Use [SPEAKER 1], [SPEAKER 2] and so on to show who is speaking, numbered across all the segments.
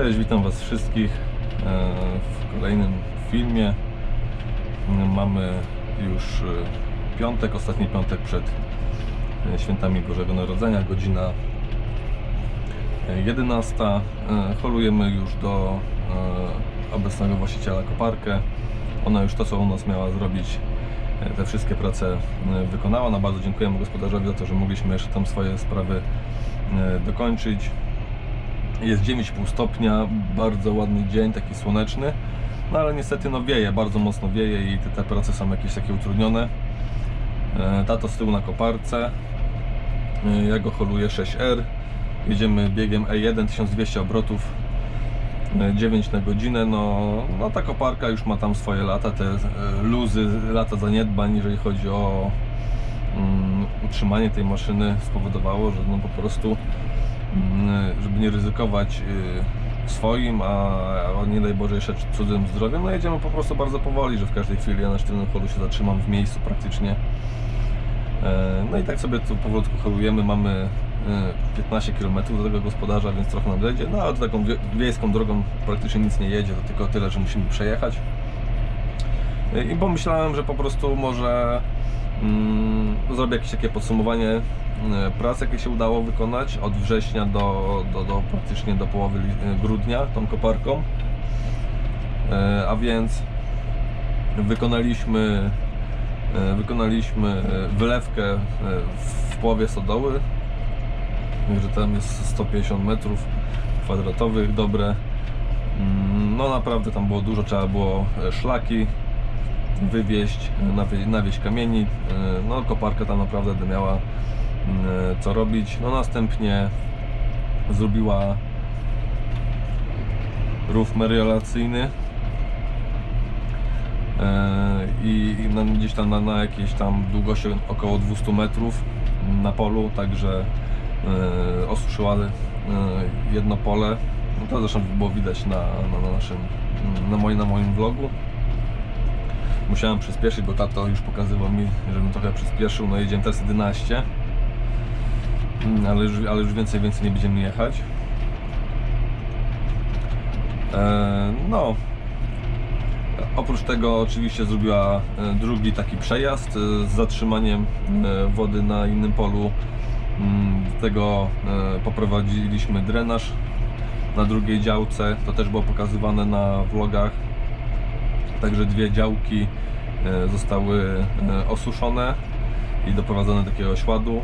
[SPEAKER 1] Cześć, witam Was wszystkich e, w kolejnym filmie. Mamy już e, piątek, ostatni piątek przed e, świętami Bożego Narodzenia, godzina e, 11. E, Holujemy już do obecnego właściciela koparkę. Ona już to, co u nas miała zrobić, te wszystkie prace wykonała. No, bardzo dziękujemy gospodarzowi za to, że mogliśmy jeszcze tam swoje sprawy dokończyć. Jest 9,5 stopnia, bardzo ładny dzień, taki słoneczny. No ale niestety no wieje, bardzo mocno wieje i te, te prace są jakieś takie utrudnione. E, Tato z tyłu na koparce. E, Ja go holuję 6R. Jedziemy biegiem E1 1200 obrotów. e, 9 na godzinę. No, no ta koparka już ma tam swoje lata, te e, luzy, lata zaniedbań, jeżeli chodzi o mm, utrzymanie tej maszyny spowodowało, że no po prostu żeby nie ryzykować y, swoim, a, nie daj Boże jeszcze cudzym zdrowiem, no jedziemy po prostu bardzo powoli, że w każdej chwili ja na sztywnym holu się zatrzymam w miejscu praktycznie. E, No i tak sobie tu powolutku holujemy, mamy y, 15 km do tego gospodarza, więc trochę nam zejdzie, no ale taką wie- wiejską drogą praktycznie nic nie jedzie, to tylko tyle, że musimy przejechać. I pomyślałem, że po prostu może mm, zrobię jakieś takie podsumowanie e, prac, jakie się udało wykonać od września do, do, do praktycznie do połowy e, grudnia tą koparką. E, A więc wykonaliśmy wykonaliśmy wylewkę w połowie stodoły. Także tam jest 150 metrów kwadratowych, dobre. Mm, No naprawdę tam było dużo, trzeba było szlaki wywieźć, nawie, nawieźć kamieni. e, No koparka tam naprawdę miała mm, co robić. No następnie zrobiła rów meriolacyjny E, i, gdzieś tam na, na jakiejś tam długości około 200 metrów na polu, także e, osuszyła e, jedno pole. No to zresztą było widać na, na, na naszym, na na moim vlogu. Musiałem przyspieszyć, bo tato już pokazywał mi, żebym trochę przyspieszył. No jedziemy teraz 11. Mm, Ale już, ale już więcej, więcej nie będziemy jechać. E, no. Oprócz tego oczywiście zrobiła e, drugi taki przejazd e, z zatrzymaniem wody na innym polu. Mm, Do tego poprowadziliśmy drenaż na drugiej działce. To też było pokazywane na vlogach. Także dwie działki e, zostały e, osuszone i doprowadzone do takiego śladu.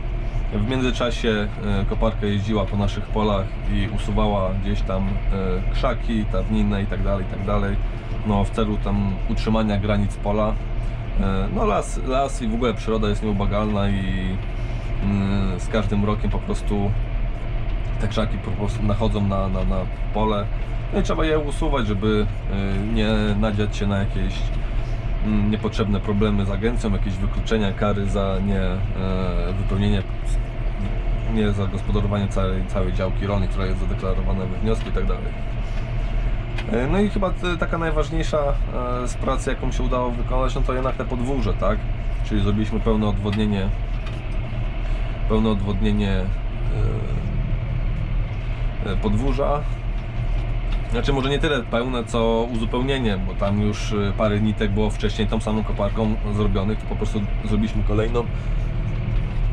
[SPEAKER 1] W międzyczasie e, koparka jeździła po naszych polach i usuwała gdzieś tam krzaki, tawniny i tak dalej, i tak. No w celu tam utrzymania granic pola. No las, las i w ogóle przyroda jest nieubłagalna i mm, z każdym rokiem po prostu te krzaki po prostu nachodzą na, na, na pole. No i trzeba je usuwać, żeby y, nie nadziać się na jakieś mm, niepotrzebne problemy z agencją, jakieś wykluczenia, kary za nie e, wypełnienie, nie zagospodarowanie całej, całej działki rolnej, która jest zadeklarowana we wniosku tak dalej. E, No i chyba taka najważniejsza e, z pracy, jaką się udało wykonać, no to jednak te podwórze, tak? Czyli zrobiliśmy pełne odwodnienie, pełne odwodnienie podwórza. Znaczy może nie tyle pełne, co uzupełnienie, bo tam już e, parę nitek było wcześniej tą samą koparką zrobionych, to po prostu zrobiliśmy kolejną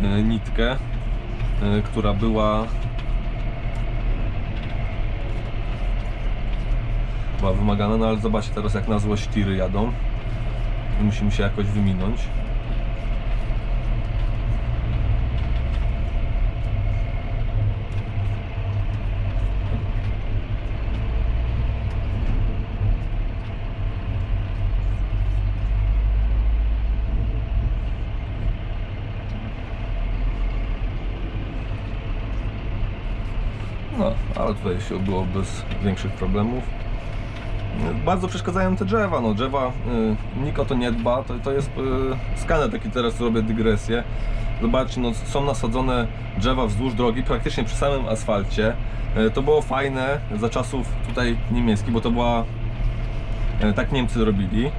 [SPEAKER 1] e, nitkę, e, która była była wymagana, no ale zobaczcie teraz jak na złość tiry jadą musimy się jakoś wyminąć. No, ale tutaj się było bez większych problemów. Bardzo przeszkadzają te drzewa. No, drzewa, y, nikt o to nie dba. To, to jest y, skaner taki teraz robię dygresję. Zobaczcie, no, są nasadzone drzewa wzdłuż drogi, praktycznie przy samym asfalcie. Y, to było fajne za czasów tutaj niemieckich, bo to była E, Tak Niemcy robili,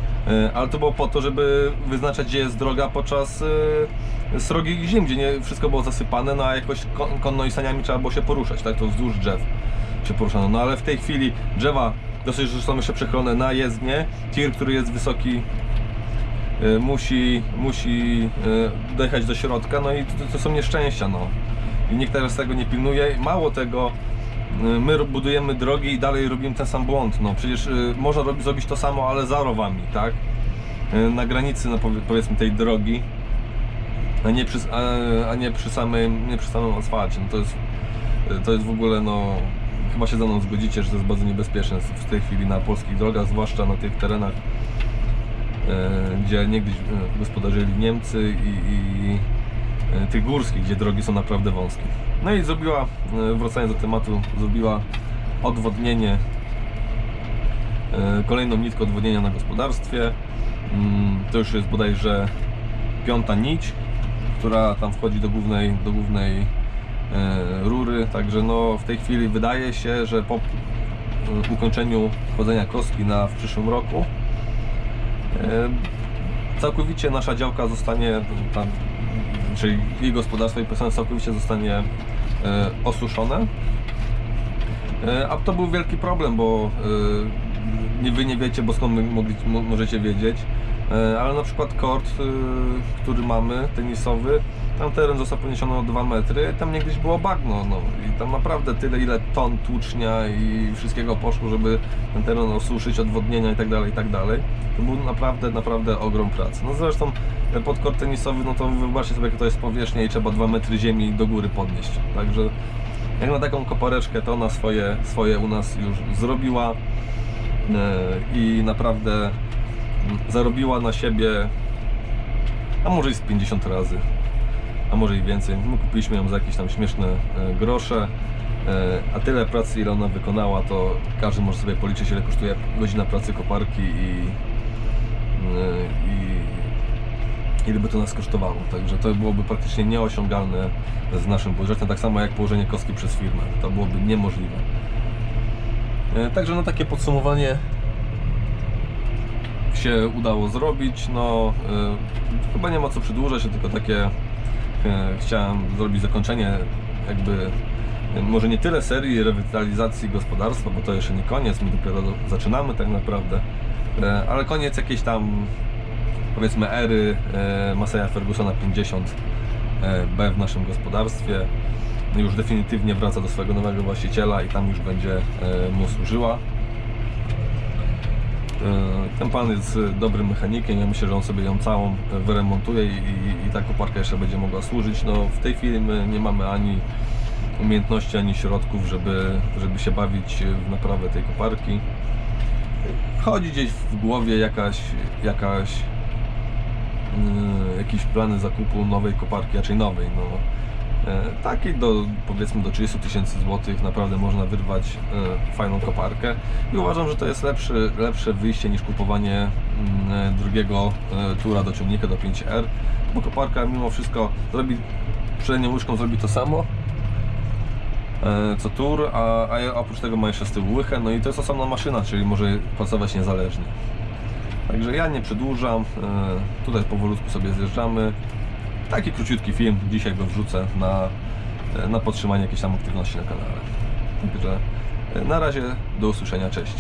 [SPEAKER 1] ale to było po to, żeby wyznaczać, gdzie jest droga podczas e, srogich zim, gdzie nie wszystko było zasypane, no a jakoś kon- konno i saniami trzeba było się poruszać, tak, to wzdłuż drzew. się poruszano. No ale w tej chwili drzewa dosyć, że są jeszcze przechylone na jezdnię. Tir, który jest wysoki, y, musi, musi dojechać do środka, no i to, to są nieszczęścia, no. I nikt teraz tego nie pilnuje. Mało tego, my ro- budujemy drogi i dalej robimy ten sam błąd. No przecież y, można robić, zrobić to samo, ale za rowami, tak? Y, Na granicy, no powie- powiedzmy, tej drogi, a nie przy, a, a nie przy samym, nie przy samym asfalcie. No to jest, to jest w ogóle, no, chyba się ze mną zgodzicie, że to jest bardzo niebezpieczne w tej chwili na polskich drogach, zwłaszcza na tych terenach, gdzie niegdyś gospodarzyli Niemcy i, i tych górskich, gdzie drogi są naprawdę wąskie. No i zrobiła, e, wracając do tematu, zrobiła odwodnienie, e, kolejną nitkę odwodnienia na gospodarstwie. Mm, To już jest bodajże piąta nić, która tam wchodzi do głównej, do głównej e, rury, także no w tej chwili wydaje się, że po e, ukończeniu wchodzenia kostki na w przyszłym roku e, całkowicie nasza działka zostanie tam, czyli jej gospodarstwo i personel całkowicie zostanie e, osuszone. E, A to był wielki problem, bo e, wy nie wiecie, bo skąd mogli, mo, możecie wiedzieć, E, ale na przykład kort, e, który mamy, tenisowy, tam teren został poniesiony o 2 metry, tam niegdyś było bagno, no i tam naprawdę tyle, ile ton tłucznia i wszystkiego poszło, żeby ten teren osuszyć, odwodnienia i tak dalej, i tak dalej. To był naprawdę, naprawdę ogrom pracy. No zresztą e, pod kort tenisowy, no to wybaczcie sobie, jaka to jest powierzchnia i trzeba 2 metry ziemi do góry podnieść, także jak na taką kopareczkę to ona swoje, swoje u nas już zrobiła i naprawdę mm, zarobiła na siebie a może i z 50 razy, a może i więcej. My kupiliśmy ją za jakieś tam śmieszne e, grosze, e, a tyle pracy ile ona wykonała to każdy może sobie policzyć ile kosztuje godzina pracy koparki i, e, i ile by to nas kosztowało. Także to byłoby praktycznie nieosiągalne z naszym budżetem, tak samo jak położenie kostki przez firmę. To byłoby niemożliwe. E, Także no takie podsumowanie się udało zrobić. No e, chyba nie ma co przedłużać, tylko takie e, chciałem zrobić zakończenie jakby może nie tyle serii rewitalizacji gospodarstwa, bo to jeszcze nie koniec, my dopiero do- zaczynamy tak naprawdę, ale koniec jakiejś tam powiedzmy ery Maseja Fergusona 50 e, B w naszym gospodarstwie. Już definitywnie wraca do swojego nowego właściciela i tam już będzie e, mu służyła. E, Ten pan jest dobrym mechanikiem, ja myślę, że on sobie ją całą wyremontuje i, i, i ta koparka jeszcze będzie mogła służyć. No, w tej chwili my nie mamy ani umiejętności, ani środków, żeby, żeby się bawić w naprawę tej koparki. Chodzi gdzieś w głowie jakaś, jakaś yy, jakieś plany zakupu nowej koparki, raczej nowej, no. E, Takiej do powiedzmy do 30 tysięcy złotych naprawdę można wyrwać e, fajną koparkę i uważam, że to jest lepszy, lepsze wyjście niż kupowanie mm, e, drugiego tura do ciągnika do 5R, bo koparka mimo wszystko zrobi przednią łyżką zrobi to samo co tur, a, a oprócz tego ma jeszcze z tyłu łychę, no i to jest osobna maszyna, czyli może pracować niezależnie. Także ja nie przedłużam, tutaj powolutku sobie zjeżdżamy. Taki króciutki film, dzisiaj go wrzucę na, e, na podtrzymanie jakiejś tam aktywności na kanale. Także e, na razie, do usłyszenia, cześć.